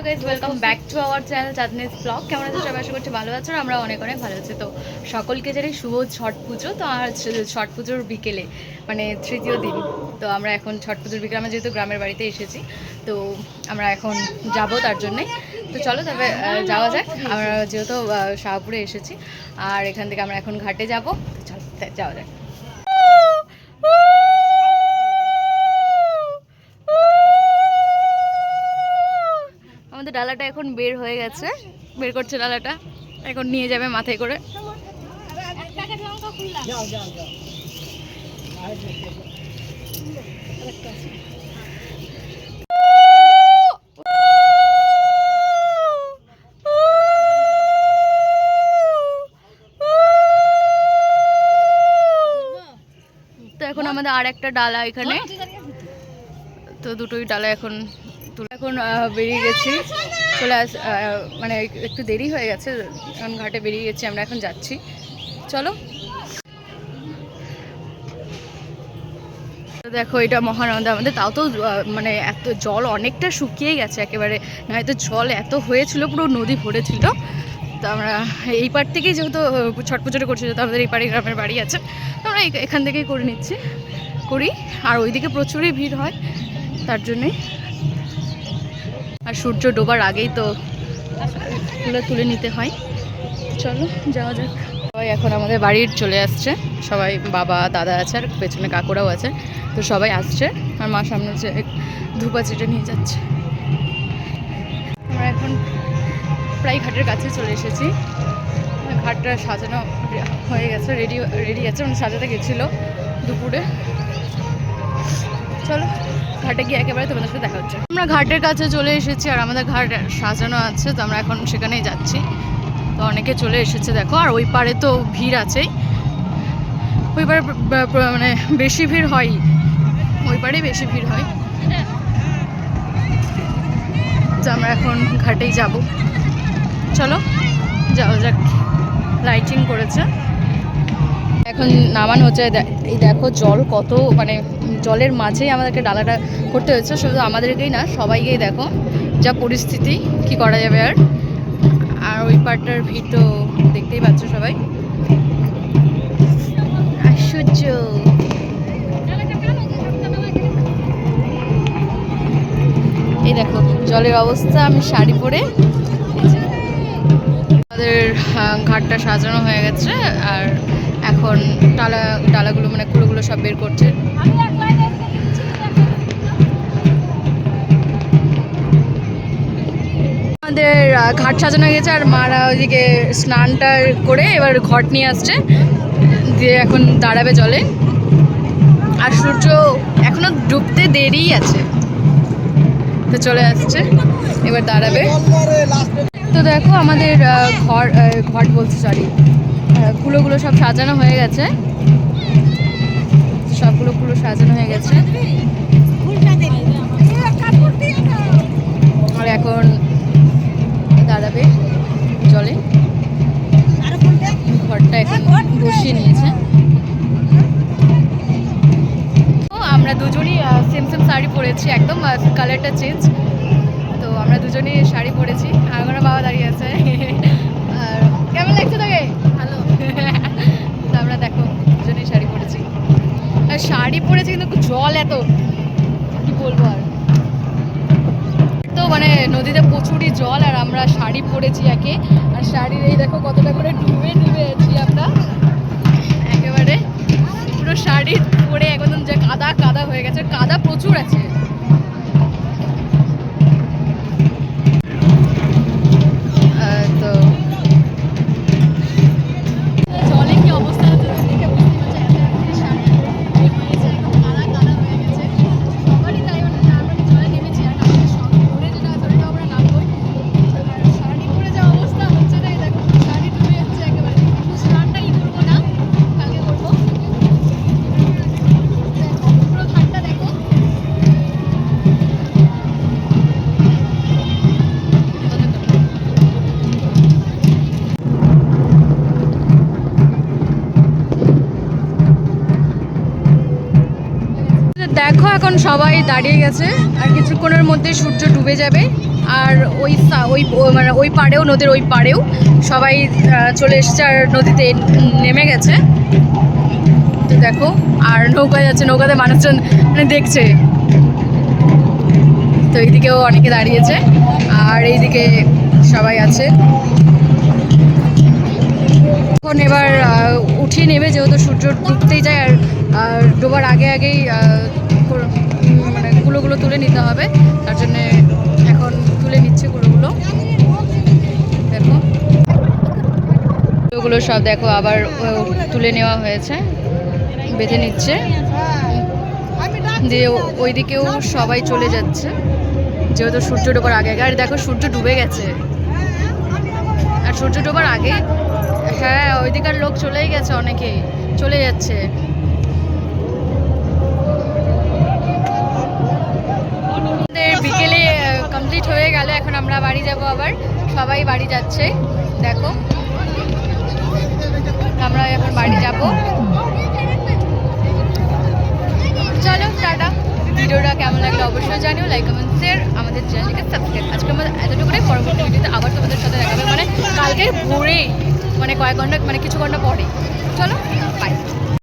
Hello guys welcome back to our channel Chandni's vlog কেমন আছে সবাই? আশা করছি ভালো আছো আমরা অনেক অনেক ভালো আছি। তো সকলকে জানাই শুভ ছট পুজো। তো আর ছট পুজোর বিকেলে মানে তৃতীয় দিন। তো আমরা এখন ছট পুজোর বিকেলে, আমরা যেহেতু গ্রামের বাড়িতে এসেছি, তো আমরা এখন যাব তার জন্যে। তো চলো তবে যাওয়া যাক। আমরা যেহেতু শাহপুরে এসেছি, আর এখান থেকে আমরা এখন ঘাটে যাব। তো চলো, যাওয়া যাক। ডালাটা এখন বের হয়ে গেছে। বের করছে ডালাটা। এখন নিয়ে যাবে মাথায় করে। তো এখন আমাদের আর একটা ডালা এখানে। তো দুটোই ডালা এখন তুলে এখন বেরিয়ে গেছি। চলে আস মানে একটু দেরি হয়ে গেছে, এখন ঘাটে বেরিয়ে গেছি, আমরা এখন যাচ্ছি। চলো। দেখো, এটা মহানন্দা আমাদের। তাও তো মানে এত জল অনেকটা শুকিয়ে গেছে একেবারে। নয়তো জল এত হয়েছিল, পুরো নদী ভরেছিল তো আমরা এই পার থেকেই যেহেতু ছট পুজোটা করছি, যেহেতু আমাদের এই পাড়ে গ্রামের বাড়ি আছে, তো আমরা এখান থেকেই করে নিচ্ছি, করি। আর ওইদিকে প্রচুরই ভিড় হয়, তার জন্যে আর সূর্য ডোবার আগেই তো তুলে তুলে নিতে হয়। চলো, যাওয়া যাক। সবাই এখন আমাদের বাড়ির চলে আসছে। সবাই বাবা, দাদা আছে আর পেছনে কাকুরাও আছে। তো সবাই আসছে আর মা সামনে যে ধূপা চিটে নিয়ে যাচ্ছে। আমরা এখন প্রায় ঘাটের কাছে চলে এসেছি। ঘাটটা সাজানো হয়ে গেছে রেডি রেডি আছে। মানে সাজাতে গেছিল দুপুরে। চলো। ঘাটে গিয়ে একেবারে তোমাদের সাথে দেখা হচ্ছে। আমরা ঘাটের কাছে চলে এসেছি আর আমাদের ঘাট সাজানো আছে, তো আমরা এখন সেখানেই যাচ্ছি। তো অনেকে চলে এসেছে, দেখো, আর ওই পারে তো ভিড় আছেই। ওই পারে মানে বেশি ভিড় হয় ওই পারেই বেশি ভিড় হয়। তো আমরা এখন ঘাটেই যাব। চলো, যাওয়া যাক। লাইটিং করেছে। নামানো হচ্ছে। এই দেখো জল কত মানে জলের মাঝেই আমাদেরকে ডালাটা করতে হয়েছে শুধু আমাদেরকেই না, সবাইকেই দেখো যা পরিস্থিতি, কি করা যাবে আর। আর ওই পার্টটার ভিড় তো দেখতেই পাচ্ছ সবাই। আশ্চর্য। এই দেখো, জলের অবস্থা, আমি শাড়ি পরে। আমাদের ঘাটটা সাজানো হয়ে গেছে, আর এখন ডালা ডালাগুলো মানে কুলোগুলো সব বের করছে। আমাদের ঘাট সাজানো গেছে আর মারা ওইদিকে স্নানটা করে এবার ঘট নিয়ে আসছে। দিয়ে এখন দাঁড়াবে জলে। আর সূর্য এখনও ডুবতে দেরি আছে। তো চলে আসছে, এবার দাঁড়াবে। তো দেখো আমাদের ঘর ঘট বলছি সরি কুলোগুলো সব সাজানো হয়ে গেছে। সবগুলো কুলো সাজানো হয়ে গেছে। আর এখন দাঁড়াবে জলে ঘরটা এখন বসিয়ে নিয়েছে। আমরা দুজনই সেম সেম শাড়ি পরেছি, একদম কালারটা চেঞ্জ তো আমরা দুজনেই শাড়ি পরেছি। আমার বাবা দাঁড়িয়ে আছে। এত, কি বলব আর? তো মানে নদীতে প্রচুরই জল আর আমরা শাড়ি পরেছি একে। আর শাড়ির এই দেখো কতটা করে ডুবে ডুবে আছি আমরা। একেবারে পুরো শাড়ি পরে একদম যে কাদা কাদা হয়ে গেছে। কাদা প্রচুর আছে। দেখো এখন সবাই দাঁড়িয়ে গেছে, আর কিছুক্ষণের মধ্যে সূর্য ডুবে যাবে, আর ওই ওই মানে ওই পাড়েও, নদীর ওই পাড়েও সবাই চলে এসছে, আর নদীতে নেমে গেছে। তো দেখো, আর নৌকা যাচ্ছে, নৌকাতে মানুষজন মানে দেখছে। তো এইদিকেও অনেকে দাঁড়িয়েছে, আর এইদিকে সবাই আছে। এখন এবার উঠিয়ে নেবে যেহেতু সূর্য ডুবতেই যায়, আর ডোবার আগে আগেই মানে কুলোগুলো তুলে নিতে হবে। তার জন্যে এখন তুলে নিচ্ছে কুলোগুলো দেখো। কুলোগুলো সব দেখো আবার তুলে নেওয়া হয়েছে। বেঁধে নিচ্ছে। দিয়ে ওইদিকেও সবাই চলে যাচ্ছে। যেহেতু সূর্য ডোবার আগে আগে, আর দেখো সূর্য ডুবে গেছে। আর সূর্য ডোবার আগে হ্যাঁ ওইদিকার লোক চলেই গেছে অনেকেই। চলে যাচ্ছে। হয়ে গেল, এখন আমরা বাড়ি যাব আবার। সবাই বাড়ি যাচ্ছে, দেখো। আমরা এখন বাড়ি যাব। চলো, টাটা। ভিডিওটা কেমন লাগল অবশ্যই জানিও লাইক কমেন্ট শেয়ার আমাদের চ্যানেলকে সাবস্ক্রাইব আজকে আমাদের এতটুকুই পরবর্তী ভিডিওতে আবার তোমাদের সাথে দেখাবে মানে কালকে ভোরেই মানে কয়েক ঘণ্টা মানে কিছু ঘণ্টা পরে চলো বাই